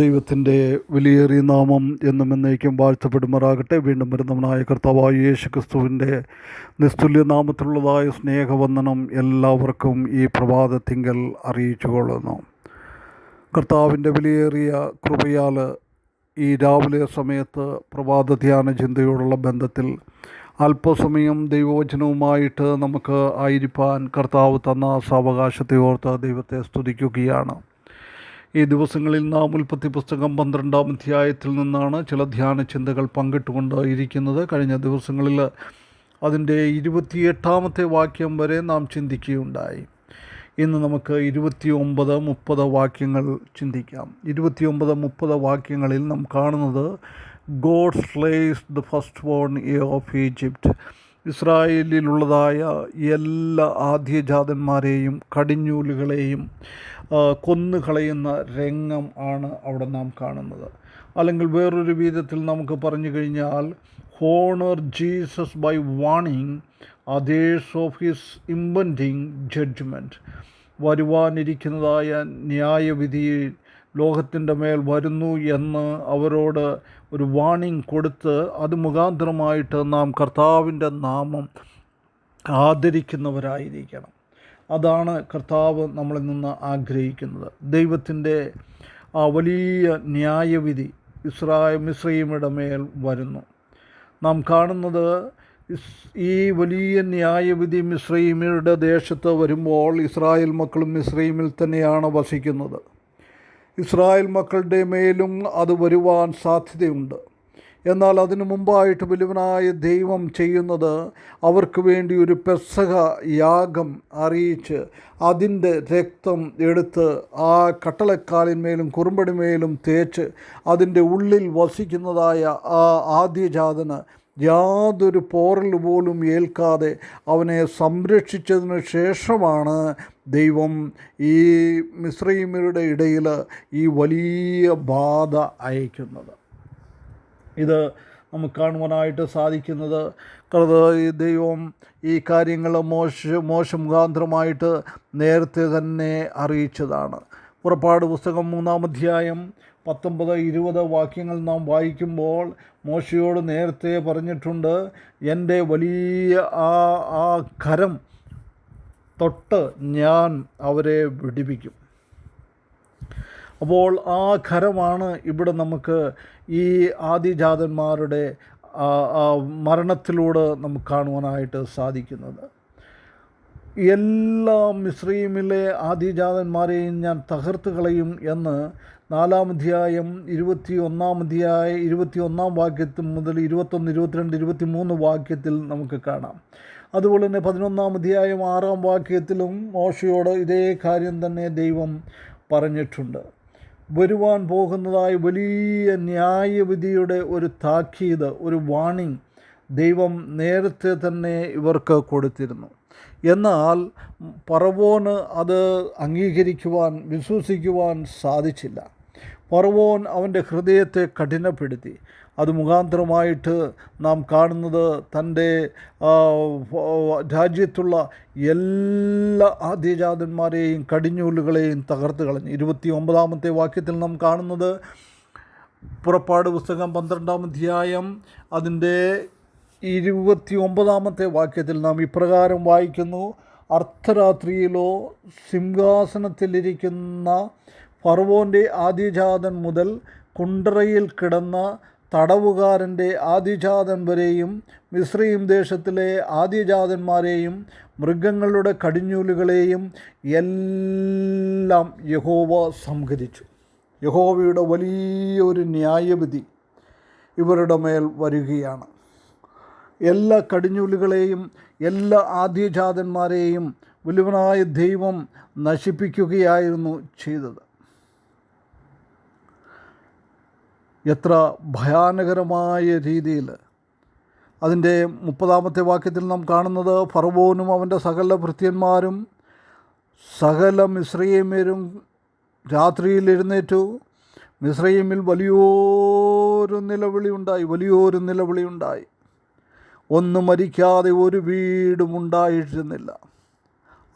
ദൈവത്തിന്റെ വിലയേറിയ നാമം എന്നും എന്നേക്കും വാഴ്ത്തപ്പെടുമാറാകട്ടെ. വീണ്ടും വരുന്നവനായ കർത്താവായ യേശു ക്രിസ്തുവിന്റെ നിസ്തുല്യ നാമത്തിലുള്ളതായ സ്നേഹവന്ദനം എല്ലാവർക്കും ഈ പ്രഭാതത്തിങ്കൽ അറിയിച്ചു കൊള്ളുന്നു കർത്താവിന്റെ വിലയേറിയ കൃപയാൽ ഈ രാവിലെ സമയത്ത് പ്രഭാത ധ്യാന ചിന്തയോടുള്ള ബന്ധത്തിൽ അല്പസമയം ദൈവവചനവുമായിട്ട് നമുക്ക് ആയിരിക്കാൻ കർത്താവ് തന്ന സാവകാശത്തെ ഓർത്ത് ദൈവത്തെ സ്തുതിക്കുകയാണ്. ഈ ദിവസങ്ങളിൽ നാം ഉൽപ്പത്തി പുസ്തകം പന്ത്രണ്ടാം അധ്യായത്തിൽ നിന്നാണ് ചില ധ്യാന ചിന്തകൾ പങ്കിട്ടുകൊണ്ടിരിക്കുന്നത്. കഴിഞ്ഞ ദിവസങ്ങളിൽ അതിന്റെ ഇരുപത്തിയെട്ടാമത്തെ വാക്യം വരെ നാം ചിന്തിക്കുകയുണ്ടായി. ഇന്ന് നമുക്ക് ഇരുപത്തി ഒമ്പത് മുപ്പത് വാക്യങ്ങൾ ചിന്തിക്കാം. ഇരുപത്തി ഒമ്പത് മുപ്പത് വാക്യങ്ങളിൽ നാം കാണുന്നത് God slays the first born of Egypt ഇസ്രായേലിലുള്ളതായ എല്ലാ ആദ്യജാതന്മാരെയും കടിഞ്ഞൂലുകളെയും കൊന്നുകളയുന്ന രംഗം ആണ് അവിടെ നാം കാണുന്നത്. അല്ലെങ്കിൽ വേറൊരു വിധത്തിൽ നമുക്ക് പറഞ്ഞു കഴിഞ്ഞാൽ honour Jesus by warning others of his impending judgement വരുവാനിരിക്കുന്നതായ ന്യായവിധി ലോകത്തിന്റെ മേൽ വരുന്നു എന്ന് അവരോട് ഒരു വാണിംഗ് കൊടുത്ത് അത് മുഖാന്തരമായിട്ട് നാം കർത്താവിന്റെ നാമം ആദരിക്കുന്നവരായിരിക്കണം. അതാണ് കർത്താവ് നമ്മളിൽ നിന്ന് ആഗ്രഹിക്കുന്നത്. ദൈവത്തിന്റെ ആ വലിയ ന്യായവിധി ഇസ്രായ മിശ്രയുടെ മേൽ വരുന്നു. നാം കാണുന്നത് ഈ വലിയ ന്യായവിധി മിശ്രീമിയുടെ ദേശത്ത് വരുമ്പോൾ ഇസ്രായേൽ മക്കളും മിശ്രീമിൽ തന്നെയാണ് വസിക്കുന്നത്. ഇസ്രായേൽ മക്കളുടെ മേലും അത് വരുവാൻ സാധ്യതയുണ്ട്. എന്നാൽ അതിനു മുമ്പായിട്ട് വലുവനായ ദൈവം ചെയ്യുന്നത് അവർക്ക് വേണ്ടി ഒരു പെസക യാഗം അറിയിച്ച് അതിന്റെ രക്തം എടുത്ത് ആ കട്ടളക്കാലിന്മേലും കുറുമ്പടിമേലും തേച്ച് അതിന്റെ ഉള്ളിൽ വസിക്കുന്നതായ ആ ആദ്യജാതന് യാതൊരു പോറൽ പോലും ഏൽക്കാതെ അവനെ സംരക്ഷിച്ചതിന് ശേഷമാണ് ദൈവം ഈ മിശ്രീമരുടെ ഇടയിൽ ഈ വലിയ ബാധ അയക്കുന്നത്. ഇത് നമുക്ക് കാണുവാനായിട്ട് സാധിക്കുന്നത്. ദൈവം ഈ കാര്യങ്ങൾ മോശ മോശ മുഖാന്തരമായിട്ട് നേരത്തെ തന്നെ അറിയിച്ചതാണ്. പുറപ്പാട് പുസ്തകം മൂന്നാം അധ്യായം പത്തൊമ്പത് ഇരുപത് വാക്യങ്ങൾ നാം വായിക്കുമ്പോൾ മോശയോട് നേരത്തെ പറഞ്ഞിട്ടുണ്ട് എന്റെ വലിയ ആ ആ കരം തൊട്ട് ഞാൻ അവരെ വിടിപ്പിക്കും അപ്പോൾ ആ ഖരമാണ് ഇവിടെ നമുക്ക് ഈ ആദിജാതന്മാരുടെ മരണത്തിലൂടെ നമുക്ക് കാണുവാനായിട്ട് സാധിക്കുന്നത്. എല്ലാ മിശ്രീമിലെ ആദിജാതന്മാരെയും ഞാൻ തകർത്ത് കളയും എന്ന് നാലാം അധ്യായം ഇരുപത്തി ഒന്നാം അധ്യായ ഇരുപത്തി ഒന്നാം വാക്യത്തിൽ മുതൽ ഇരുപത്തൊന്ന് ഇരുപത്തിരണ്ട് ഇരുപത്തി മൂന്ന് വാക്യത്തിൽ നമുക്ക് കാണാം. അതുപോലെ തന്നെ പതിനൊന്നാം അധ്യായം ആറാം വാക്യത്തിലും മോശയോട് ഇതേ കാര്യം തന്നെ ദൈവം പറഞ്ഞിട്ടുണ്ട്. വരുവാൻ പോകുന്നതായ വലിയ ന്യായവിധിയുടെ ഒരു താക്കീത് ഒരു വാണിംഗ് ദൈവം നേരത്തെ തന്നെ ഇവർക്ക് കൊടുത്തിരുന്നു. എന്നാൽ പറവോന് അത് അംഗീകരിക്കുവാൻ വിശ്വസിക്കുവാൻ സാധിച്ചില്ല. പറവോൻ അവന്റെ ഹൃദയത്തെ കഠിനപ്പെടുത്തി. അത് മുഖാന്തരമായിട്ട് നാം കാണുന്നത് തന്റെ രാജ്യത്തുള്ള എല്ലാ ആദ്യജാതന്മാരെയും കടിഞ്ഞൂലുകളെയും തകർത്ത് കളഞ്ഞു. ഇരുപത്തി ഒമ്പതാമത്തെ വാക്യത്തിൽ നാം കാണുന്നത് പുറപ്പാട് പുസ്തകം പന്ത്രണ്ടാം അധ്യായം അതിന്റെ ഇരുപത്തി ഒമ്പതാമത്തെ വാക്യത്തിൽ നാം ഇപ്രകാരം വായിക്കുന്നു. അർദ്ധരാത്രിയിലോ സിംഹാസനത്തിലിരിക്കുന്ന ഫർവോന്റെ ആദിജാതൻ മുതൽ കുണ്ടറയിൽ കിടന്ന തടവുകാരന്റെ ആദിജാതൻ വരെയും മിശ്രീം ദേശത്തിലെ ആദിജാതന്മാരെയും മൃഗങ്ങളുടെ കടിഞ്ഞൂലുകളെയും എല്ലാം യഹോവ സംഹരിച്ചു. യഹോവയുടെ വലിയൊരു ന്യായവിധി ഇവരുടെ മേൽ വരികയാണ്. എല്ലാ കടിഞ്ഞൂലുകളെയും എല്ലാ ആദ്യജാതന്മാരെയും വലുവനായ ദൈവം നശിപ്പിക്കുകയായിരുന്നു ചെയ്തത്. എത്ര ഭയാനകരമായ രീതിയിൽ. അതിന്റെ മുപ്പതാമത്തെ വാക്യത്തിൽ നാം കാണുന്നത് ഫറവോനും അവന്റെ സകല ഭൃത്യന്മാരും സകല മിശ്രീമ്യരും രാത്രിയിൽ എഴുന്നേറ്റു. മിശ്രീമിൽ വലിയൊരു നിലവിളി ഉണ്ടായി വലിയൊരു നിലവിളി ഉണ്ടായി. ഒന്നും മരിക്കാതെ ഒരു വീടും ഉണ്ടായിരുന്നില്ല.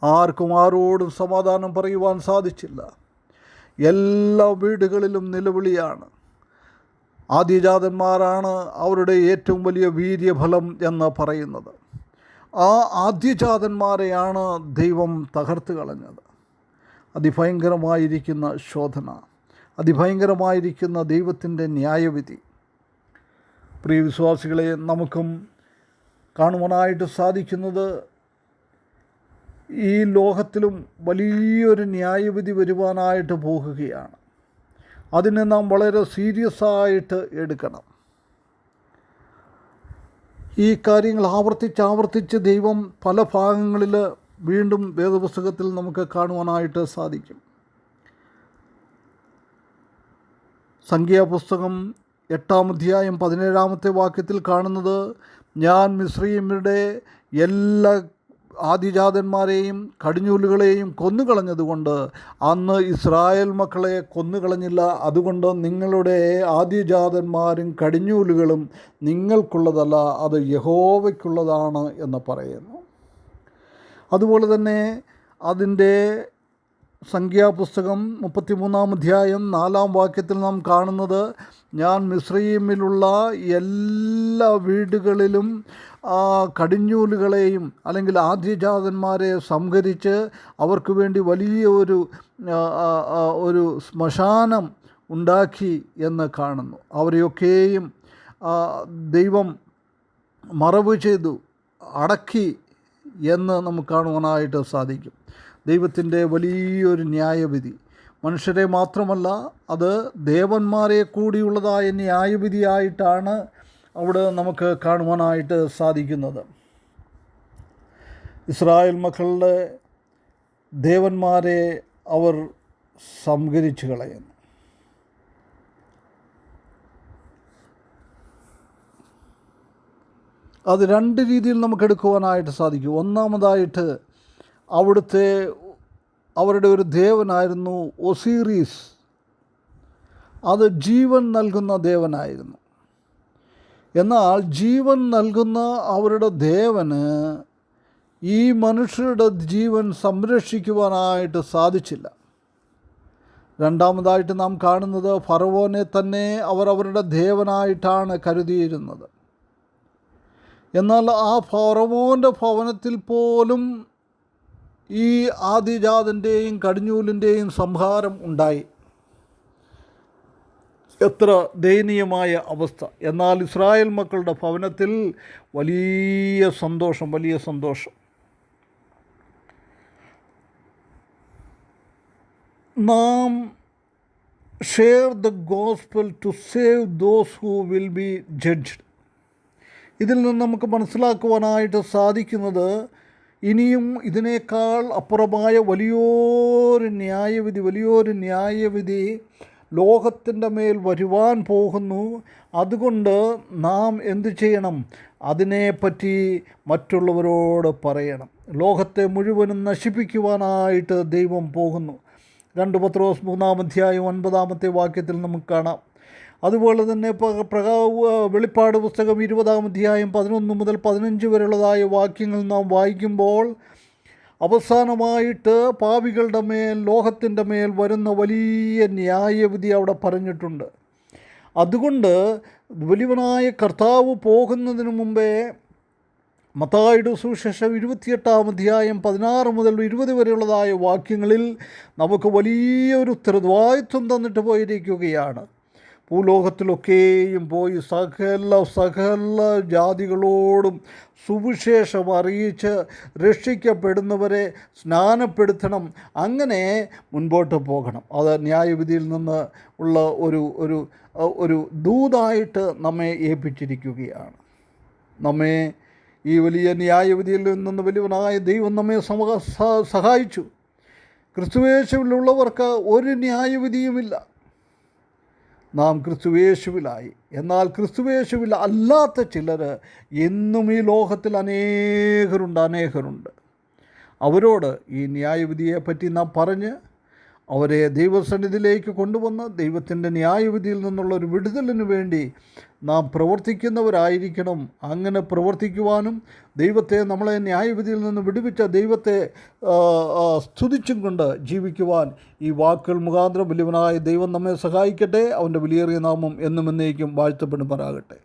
ആർക്കും ആരോടും സമാധാനം പറയുവാൻ സാധിച്ചില്ല. എല്ലാ വീടുകളിലും നിലവിളിയാണ്. ആദ്യജാതന്മാരാണ് അവരുടെ ഏറ്റവും വലിയ വീര്യഫലം എന്ന് പറയുന്നത്. ആ ആദ്യജാതന്മാരെയാണ് ദൈവം തകർത്ത് കളഞ്ഞത്. അതിഭയങ്കരമായിരിക്കുന്ന ശോധന അതിഭയങ്കരമായിരിക്കുന്ന ദൈവത്തിന്റെ ന്യായവിധി. പ്രിയ വിശ്വാസികളെ നമുക്കും കാണുവാനായിട്ട് സാധിക്കുന്നത് ഈ ലോകത്തിലും വലിയൊരു ന്യായവിധി വരുവാനായിട്ട് പോകുകയാണ്. അതിനെ നാം വളരെ സീരിയസ് ആയിട്ട് എടുക്കണം. ഈ കാര്യങ്ങൾ ആവർത്തിച്ച് ആവർത്തിച്ച് ദൈവം പല ഭാഗങ്ങളിൽ വീണ്ടും വേദപുസ്തകത്തിൽ നമുക്ക് കാണുവാനായിട്ട് സാധിക്കും. സംഖ്യാപുസ്തകം എട്ടാം അധ്യായം പതിനേഴാമത്തെ വാക്യത്തിൽ കാണുന്നത് ഞാൻ മിശ്രീമിയുടെ എല്ലാ ആദിജാതന്മാരെയും കടിഞ്ഞൂലുകളെയും കൊന്നുകളഞ്ഞതുകൊണ്ട് അന്ന് ഇസ്രായേൽ മക്കളെ കൊന്നുകളഞ്ഞില്ല. അതുകൊണ്ട് നിങ്ങളുടെ ആദിജാതന്മാരും കടിഞ്ഞൂലുകളും നിങ്ങൾക്കുള്ളതല്ല അത് യഹോവയ്ക്കുള്ളതാണ് എന്ന് പറയുന്നു. അതുപോലെ തന്നെ അതിന്റെ സംഖ്യാപുസ്തകം മുപ്പത്തിമൂന്നാം അധ്യായം നാലാം വാക്യത്തിൽ നാം കാണുന്നത് ഞാൻ മിശ്രീമിലുള്ള എല്ലാ വീടുകളിലും ആ കടിഞ്ഞൂലുകളെയും അല്ലെങ്കിൽ ആദ്യജാതന്മാരെ സംഹരിച്ച് അവർക്ക് വേണ്ടി വലിയ ഒരു ഒരു ശ്മശാനം ഉണ്ടാക്കി എന്ന് കാണുന്നു. അവരെയൊക്കെയും ദൈവം മറവ് ചെയ്തു അടക്കി എന്ന് നമുക്ക് കാണുവാനായിട്ട് സാധിക്കും. ദൈവത്തിന്റെ വലിയൊരു ന്യായവിധി. മനുഷ്യരെ മാത്രമല്ല അത് ദേവന്മാരെ കൂടിയുള്ളതായ ന്യായവിധിയായിട്ടാണ് അവിടെ നമുക്ക് കാണുവാനായിട്ട് സാധിക്കുന്നത്. ഇസ്രായേൽ മക്കളുടെ ദേവന്മാരെ അവർ സംഹരിച്ചു കളയുന്നു. അത് രണ്ട് രീതിയിൽ നമുക്ക് എടുക്കുവാനായിട്ട് സാധിക്കും. ഒന്നാമതായിട്ട് അവിടുത്തെ അവരുടെ ഒരു ദേവനായിരുന്നു ഒസീറീസ്. അത് ജീവൻ നൽകുന്ന ദേവനായിരുന്നു. എന്നാൽ ജീവൻ നൽകുന്ന അവരുടെ ദേവന് ഈ മനുഷ്യരുടെ ജീവൻ സംരക്ഷിക്കുവാനായിട്ട് സാധിച്ചില്ല. രണ്ടാമതായിട്ട് നാം കാണുന്നത് ഫറവോനെ തന്നെ അവർ അവരുടെ ദേവനായിട്ടാണ് കരുതിയിരുന്നത്. എന്നാൽ ആ ഫറവോന്റെ ഭവനത്തിൽ പോലും ഈ ആദിജാതന്റെയും കടിഞ്ഞൂലിന്റെയും സംഹാരം ഉണ്ടായി. എത്ര ദയനീയമായ അവസ്ഥ. എന്നാൽ ഇസ്രായേൽ മക്കളുടെ ഭവനത്തിൽ വലിയ സന്തോഷം വലിയ സന്തോഷം. നാം share the gospel to save those who will be judged ഇതിൽ നിന്ന് നമുക്ക് മനസ്സിലാക്കുവാനായിട്ട് സാധിക്കുന്നത് ഇനിയും ഇതിനേക്കാൾ അപ്പുറമായ വലിയൊരു ന്യായവിധി വലിയൊരു ന്യായവിധി ലോകത്തിന്റെ മേൽ വരുവാൻ പോകുന്നു. അതുകൊണ്ട് നാം എന്തു ചെയ്യണം? അതിനെപ്പറ്റി മറ്റുള്ളവരോട് പറയണം. ലോകത്തെ മുഴുവനും നശിപ്പിക്കുവാനായിട്ട് ദൈവം പോകുന്നു. രണ്ട് പത്രോസ് മൂന്നാം അധ്യായം ഒൻപതാമത്തെ വാക്യത്തിൽ നമുക്ക് കാണാം. അതുപോലെ തന്നെ പ്രകാ വെളിപ്പാട് പുസ്തകം ഇരുപതാം അധ്യായം പതിനൊന്ന് മുതൽ പതിനഞ്ച് വരെയുള്ളതായ വാക്യങ്ങൾ നാം വായിക്കുമ്പോൾ അവസാനമായിട്ട് പാവികളുടെ മേൽ ലോഹത്തിന്റെ മേൽ വരുന്ന വലിയ ന്യായവിധി അവിടെ പറഞ്ഞിട്ടുണ്ട്. അതുകൊണ്ട് വലിയവനായ കർത്താവ് പോകുന്നതിന് മുമ്പേ മത്തായുടെ സുശേഷം ഇരുപത്തിയെട്ടാം അധ്യായം പതിനാറ് മുതൽ ഇരുപത് വരെയുള്ളതായ വാക്യങ്ങളിൽ നമുക്ക് വലിയൊരു ഉത്തരവാദിത്വം തന്നിട്ട് പോയിരിക്കുകയാണ്. ഭൂലോകത്തിലൊക്കെയും പോയി സകല സകല ജാതികളോടും സുവിശേഷം അറിയിച്ച് രക്ഷിക്കപ്പെടുന്നവരെ സ്നാനപ്പെടുത്തണം. അങ്ങനെ മുൻപോട്ട് പോകണം. അത് ന്യായവിധിയിൽ നിന്ന് ഉള്ള ഒരു ഒരു ഒരു ദൂതായിട്ട് നമ്മെ ഏൽപ്പിച്ചിരിക്കുകയാണ്. നമ്മെ ഈ വലിയ ന്യായവിധിയിൽ നിന്ന് വലിയവനായ ദൈവം നമ്മെ സഹായിച്ചു. ക്രിസ്തുവേശുവിലുള്ളവർക്ക് ഒരു ന്യായവിധിയുമില്ല. നാം ക്രിസ്തുവേശുവിലായി എന്നാൽ ക്രിസ്തുവേശുവിൽ അല്ലാത്ത ചിലർ എന്നും ഈ ലോകത്തിൽ അനേകരുണ്ട് അനേകരുണ്ട്. അവരോട് ഈ ന്യായവിധിയെപ്പറ്റി നാം പറഞ്ഞ് അവരെ ദൈവസന്നിധിയിലേക്ക് കൊണ്ടുവന്ന് ദൈവത്തിന്റെ ന്യായവിധിയിൽ നിന്നുള്ള ഒരു വിടുതലിന് വേണ്ടി നാം പ്രവർത്തിക്കുന്നവരായിരിക്കണം. അങ്ങനെ പ്രവർത്തിക്കുവാനും ദൈവത്തെ നമ്മളെ ന്യായവിധിയിൽ നിന്ന് വിടുവിച്ച ദൈവത്തെ സ്തുതിച്ചും കൊണ്ട് ജീവിക്കുവാൻ ഈ വാക്കുകൾ മുഖാന്തരം വലിയവനായ ദൈവം നമ്മെ സഹായിക്കട്ടെ. അവന്റെ വിലയേറിയ നാമം എന്നും എന്നേക്കും വാഴ്ത്തപ്പെടുമാറാകട്ടെ.